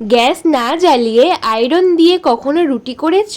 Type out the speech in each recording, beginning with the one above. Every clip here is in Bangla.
গ্যাস না জ্বালিয়ে আয়রন দিয়ে কখনো রুটি করেছ?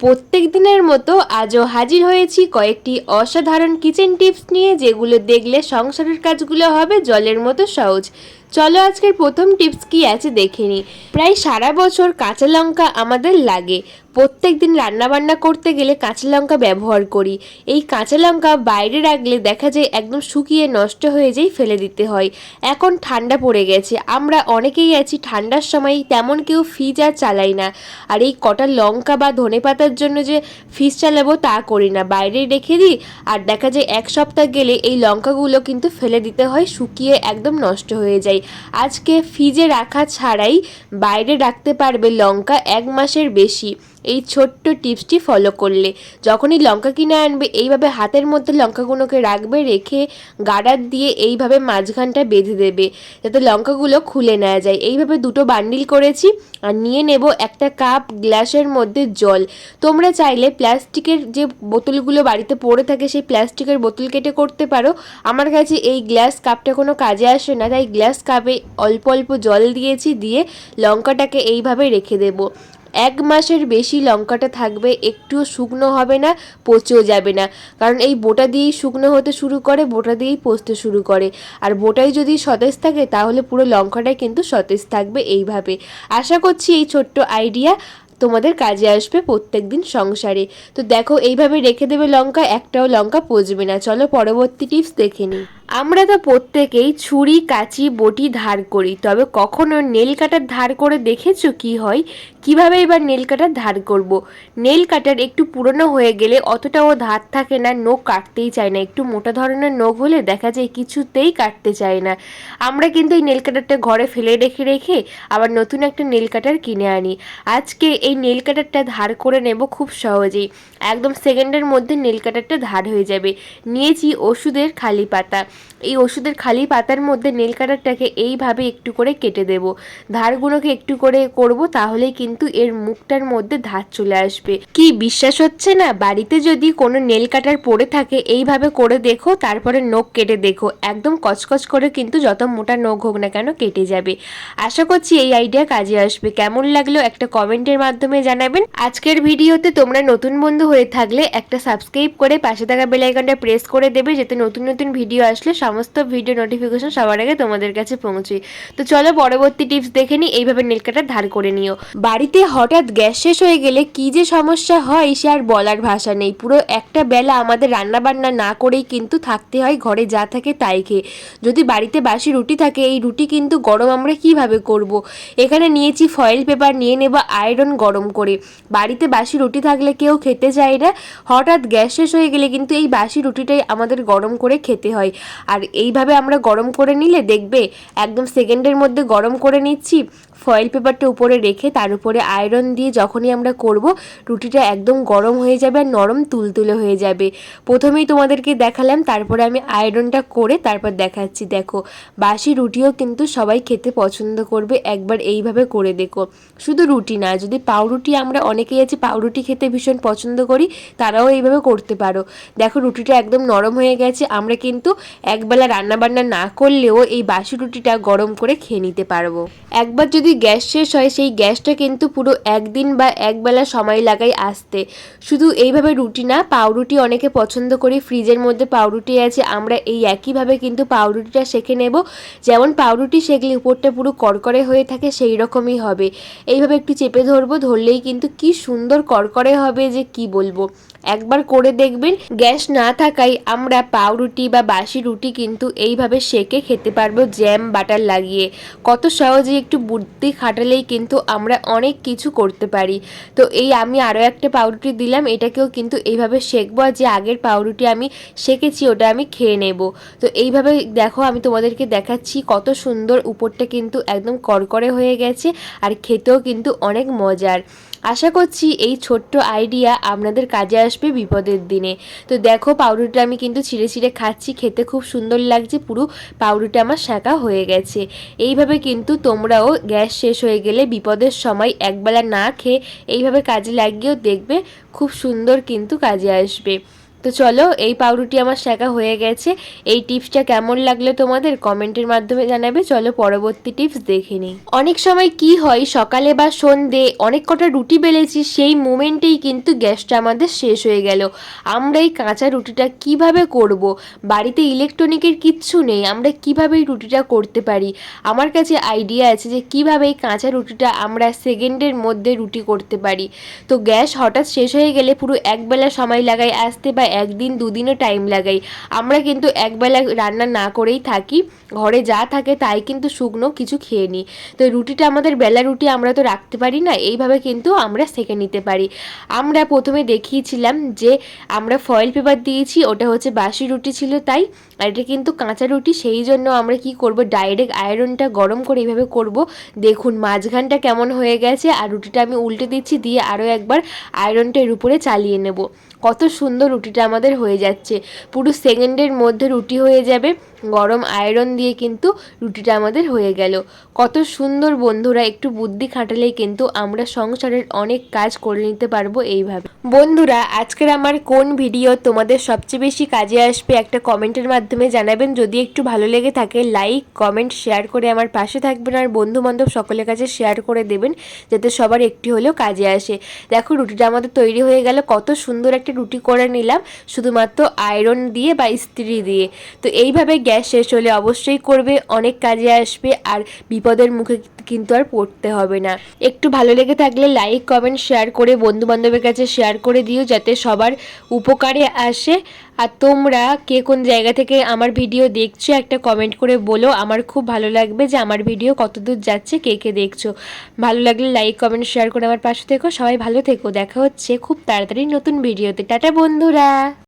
প্রত্যেক দিনের মতো আজও হাজির হয়েছি কয়েকটি অসাধারণ কিচেন টিপস নিয়ে যেগুলো দেখলে সংসারের কাজগুলো হবে জলের মতো সহজ। চলো আজকের প্রথম টিপস কি আছে দেখে প্রায় সারা বছর কাঁচা লঙ্কা আমাদের লাগে। প্রত্যেক দিন রান্নাবান্না করতে গেলে কাঁচা লঙ্কা ব্যবহার করি। এই কাঁচা লঙ্কা বাইরে রাখলে দেখা যায় একদম শুকিয়ে নষ্ট হয়ে যায় ফেলে দিতে হয়। এখন ঠান্ডা পড়ে গেছে। আমরা অনেকেই আছি, ঠান্ডার সময় তেমন কেউ ফ্রিজ আর চালাই না। আর এই কটা লঙ্কা বা ধনে পাতার জন্য যে ফ্রিজ চালাবো তা করি না। বাইরে রেখে দিই আর দেখা যায় এক সপ্তাহ গেলে এই লঙ্কাগুলো কিন্তু ফেলে দিতে হয়, শুকিয়ে একদম নষ্ট হয়ে যায়। আজকে ফ্রিজে রাখা ছাড়াই বাইরে রাখতে পারবে লঙ্কা এক মাসের বেশি। এই ছোট্ট টিপসটি ফলো করলে। যখনই লঙ্কা কিনে আনবে, এইভাবে হাতের মধ্যে লঙ্কাগুলোকে রাখবে, রেখে গাডার দিয়ে এইভাবে মাঝখানটা বেঁধে দেবে, যাতে লঙ্কাগুলো খুলে নেওয়া যায়। এইভাবে দুটো বান্ডিল করেছি আর নিয়ে নেব একটা কাপ গ্লাসের মধ্যে জল। তোমরা চাইলে প্লাস্টিকের যে বোতলগুলো বাড়িতে পড়ে থাকে, সেই প্লাস্টিকের বোতল কেটে করতে পারো। আমার কাছে এই গ্লাস কাপটা কোনো কাজে আসে না, তাই গ্লাস কাপে অল্প অল্প জল দিয়েছি, দিয়ে লঙ্কাটাকে এইভাবে রেখে দেবো। এক মাসের বেশি লঙ্কাটা থাকবে, একটুও শুকনো হবে না, পচেও যাবে না। কারণ এই বোটা দিয়েই শুকনো হতে শুরু করে, বোটা দিয়েই পচতে শুরু করে। আর বোটাই যদি সতেজ থাকে, তাহলে পুরো লঙ্কাটাই কিন্তু সতেজ থাকবে এইভাবে। আশা করছি এই ছোট্ট আইডিয়া তোমাদের কাজে আসবে প্রত্যেক দিন সংসারে। তো দেখো, এইভাবে রেখে দেবে লঙ্কা, একটাও লঙ্কা পচবে না। চলো পরবর্তী টিপস দেখে নিই। আমরা তো প্রত্যেকেই ছুরি, কাঁচি, বটি ধার করি, তবে কখনো নেল কাটার ধার করে দেখেছ কি হয়? কীভাবে এবার নেল কাটার ধার করব। নেল কাটার একটু পুরনো হয়ে গেলে অতটাও ধার থাকে না নখ কাটতেই চায় না, একটু মোটা ধরনের নখ হলে দেখা যায় কিছুতেই কাটতে চায় না। আমরা কিন্তু এই নেল কাটারটা ঘরে ফেলে রেখে রেখে আবার নতুন একটা নেল কাটার কিনে আনি। আজকে এই নেল কাটারটা ধার করে নেব খুব সহজেই। একদম সেকেন্ডের মধ্যে নেল কাটারটা ধার হয়ে যাবে। নিয়েছি ওষুধের খালি পাতা। এই ওষুধের খালি পাতার মধ্যে নেল কাটারটাকে এইভাবে একটু করে কেটে দেব। ধারগুলোকে একটু করে করব, তাহলেই কিন্তু এর মুখটার মধ্যে ধার চলে আসবে। কি বিশ্বাস হচ্ছে না? বাড়িতে যদি কোনো নেল কাটার পড়ে থাকে, এইভাবে করে দেখো, তারপরে নখ কেটে দেখো। একদম কচকচ করে কিন্তু যত মোটা নখ হোক না কেন কেটে যাবে। আশা করছি এই আইডিয়া কাজে আসবে। কেমন লাগল একটা কমেন্টের মাধ্যমে জানাবেন। আজকের ভিডিওতে তোমরা নতুন বন্ধু হয়ে থাকলে একটা সাবস্ক্রাইব করে পাশে থাকা বেলাইকনটা প্রেস করে দেবে, যাতে নতুন নতুন ভিডিও আসলে সমস্ত ভিডিও নোটিফিকেশন সবার আগে তোমাদের কাছে পৌঁছে। তো চলো পরবর্তী টিপস দেখে নিই, এইভাবে নেল কাটার ধার করে নিও। বাড়িতে হঠাৎ গ্যাস শেষ হয়ে গেলে কি যে সমস্যা হয় সে আর বলার ভাষা নেই। পুরো একটা বেলা আমাদের রান্না বান্না না করেই কিন্তু থাকতে হয়, ঘরে যা থাকে তাই খেয়ে। যদি বাড়িতে বাসি রুটি থাকে, এই রুটি কিন্তু গরম আমরা কীভাবে করব। এখানে নিয়েছি ফয়েল পেপার নিয়ে নেব আয়রন গরম করে। বাড়িতে বাসি রুটি থাকলে কেউ খেতে চায় না। হঠাৎ গ্যাস শেষ হয়ে গেলে কিন্তু এই বাসি রুটিটাই আমাদের গরম করে খেতে হয়। আর এইভাবে আমরা গরম করে নিলে দেখবে একদম সেকেন্ডের মধ্যে গরম করে নিচ্ছি ফয়েল পেপারটা উপরে রেখে তার উপরে আয়রন দিয়ে যখনই আমরা করব, রুটিটা একদম গরম হয়ে যাবে আর নরম তুলতুলে হয়ে যাবে। প্রথমেই তোমাদেরকে দেখালাম, তারপরে আমি আয়রনটা করে তারপর দেখাচ্ছি। দেখো, বাসি রুটিও কিন্তু সবাই খেতে পছন্দ করবে, একবার এইভাবে করে দেখো। শুধু রুটি না, যদি পাউরুটি, আমরা অনেকেই আছি পাউরুটি খেতে ভীষণ পছন্দ করি, তারাও এইভাবে করতে পারো। দেখো, রুটিটা একদম নরম হয়ে গেছে, আমরা কিন্তু একবেলা রান্নাবান্না না করলেও এই বাসি রুটিটা গরম করে খেয়ে নিতে পারব। একবার যদি গ্যাস শেষ হয়, সেই গ্যাসটা কিন্তু পুরো একদিন বা একবেলা সময় লাগাই আসতে। শুধু এইভাবে রুটি না, পাউরুটি অনেকে পছন্দ করি। ফ্রিজের মধ্যে পাউরুটি আছে, আমরা এই একইভাবে কিন্তু পাউরুটিটা সেঁকে নেব। যেমন পাউরুটি সেঁকলে উপরটা পুরো করকরে হয়ে থাকে, সেই রকমই হবে। এইভাবে একটু চেপে ধরবো, ধরলেই কিন্তু কি সুন্দর করকরে হবে যে কি বলব। একবার করে দেখবেন, গ্যাস না থাকায় আমরা পাউরুটি বা বাসি রুটি কিন্তু এইভাবে সেকে খেতে পারব, জ্যাম বাটার লাগিয়ে। কত সহজে একটু বুদ্ধি খাটালেই কিন্তু আমরা অনেক কিছু করতে পারি। তো এই আমি আরও একটা পাউরুটি দিলাম, এটাকেও কিন্তু এইভাবে শেখবো আর যে আগের পাউরুটি আমি শেখেছি ওটা আমি খেয়ে নেব। তো এইভাবে দেখো আমি তোমাদেরকে দেখাচ্ছি কত সুন্দর উপরটা কিন্তু একদম করকরে হয়ে গেছে আর খেতেও কিন্তু অনেক মজার। আশা করছি এই ছোট্ট আইডিয়া আপনাদের কাজে আসবে বিপদের দিনে। তো দেখো পাউরুটিটা আমি কিন্তু ছিঁড়ে ছিঁড়ে খাচ্ছি, খেতে খুব সুন্দর লাগছে, পুরো পাউরুটি আমার শাঁকা হয়ে গেছে। এইভাবে কিন্তু তোমরাও গ্যাস শেষ হয়ে গেলে বিপদের সময় একবেলা না খেয়ে এইভাবে কাজে লাগিয়েও দেখবে খুব সুন্দর কিন্তু কাজে আসবে। তো চলো, এই পাউরুটি আমার শেখা হয়ে গেছে। এই টিপসটা কেমন লাগল তোমাদের কমেন্টের মাধ্যমে জানাবে। চলো পরবর্তী টিপস দেখে নিই। অনেক সময় কি হয়, সকালে বা সন্ধে অনেক কটা রুটি বেলেছি, সেই মোমেন্টেই কিন্তু গ্যাসটা আমাদের শেষ হয়ে গেল। আমরা এই কাঁচা রুটিটা কীভাবে করব? বাড়িতে ইলেকট্রনিকের কিচ্ছু নেই, আমরা কীভাবে এই রুটিটা করতে পারি? আমার কাছে আইডিয়া আছে যে কীভাবে এই কাঁচা রুটিটা আমরা সেকেন্ডের মধ্যে রুটি করতে পারি। তো গ্যাস হঠাৎ শেষ হয়ে গেলে পুরো একবেলা সময় লাগাই আসতে বা একদিন দুদিনও টাইম লাগাই। আমরা কিন্তু একবেলা রান্না না করেই থাকি। ঘরে যা থাকে তাই কিন্তু শুকনো কিছু খেয়ে নিই। তো রুটিটা আমাদের বেলা রুটি আমরা তো রাখতে পারি না, এইভাবে কিন্তু আমরা সেঁকে নিতে পারি। আমরা প্রথমে দেখিয়েছিলাম যে আমরা ফয়েল পেপার দিয়েছি, ওটা হচ্ছে বাসি রুটি ছিল তাই। আর এটা কিন্তু কাঁচা রুটি, সেই জন্য আমরা কি করব ডাইরেক্ট আয়রনটা গরম করে এইভাবে করব। দেখুন মাঝখানটা কেমন হয়ে গেছে, আর রুটিটা আমি উল্টে দিচ্ছি, দিয়ে আরও একবার আয়রনটা এর উপরে চালিয়ে নেব। কত সুন্দর রুটিটা আমাদের হয়ে যাচ্ছে। পুরো সেকেন্ডের মধ্যে রুটি হয়ে যাবে। গরম আয়রন দিয়ে কিন্তু রুটিটা আমাদের হয়ে গেল। কত সুন্দর বন্ধুরা, একটু বুদ্ধি খাটালেই কিন্তু আমরা সংসারের অনেক কাজ করে নিতে পারব এইভাবে। বন্ধুরা, আজকের আমার কোন ভিডিও তোমাদের সবচেয়ে বেশি কাজে আসবে একটা কমেন্টের মাধ্যমে জানাবেন। যদি একটু ভালো লেগে থাকে লাইক কমেন্ট শেয়ার করে আমার পাশে থাকবেন আর বন্ধু বান্ধব সকলের কাছে শেয়ার করে দেবেন, যাতে সবার একটি হলেও কাজে আসে। দেখো, রুটিটা আমাদের তৈরি হয়ে গেল। কত সুন্দর একটা রুটি করে নিলাম, শুধুমাত্র আয়রন দিয়ে বা ইস্ত্রি দিয়ে। তো এইভাবে গ্যাস শেষ হলে অবশ্যই করবে, অনেক কাজে আসবে আর বিপদের মুখে কিন্তু আর পড়তে হবে না। একটু ভালো লেগে থাকলে লাইক কমেন্ট শেয়ার করে বন্ধু বান্ধবের কাছে শেয়ার করে দিও যাতে সবার উপকারে আসে। আর তোমরা কে কোন জায়গা থেকে আমার ভিডিও দেখছ, একটা কমেন্ট করে বলো। আমার খুব ভালো লাগবে যে আমার ভিডিও কতদূর যাচ্ছে, কে কে দেখছ। ভালো লাগলে লাইক কমেন্ট শেয়ার করে আমার পাশে থেকো। সবাই ভালো থেকো। দেখা হচ্ছে খুব তাড়াতাড়ি নতুন ভিডিওতে টাটা বন্ধুরা!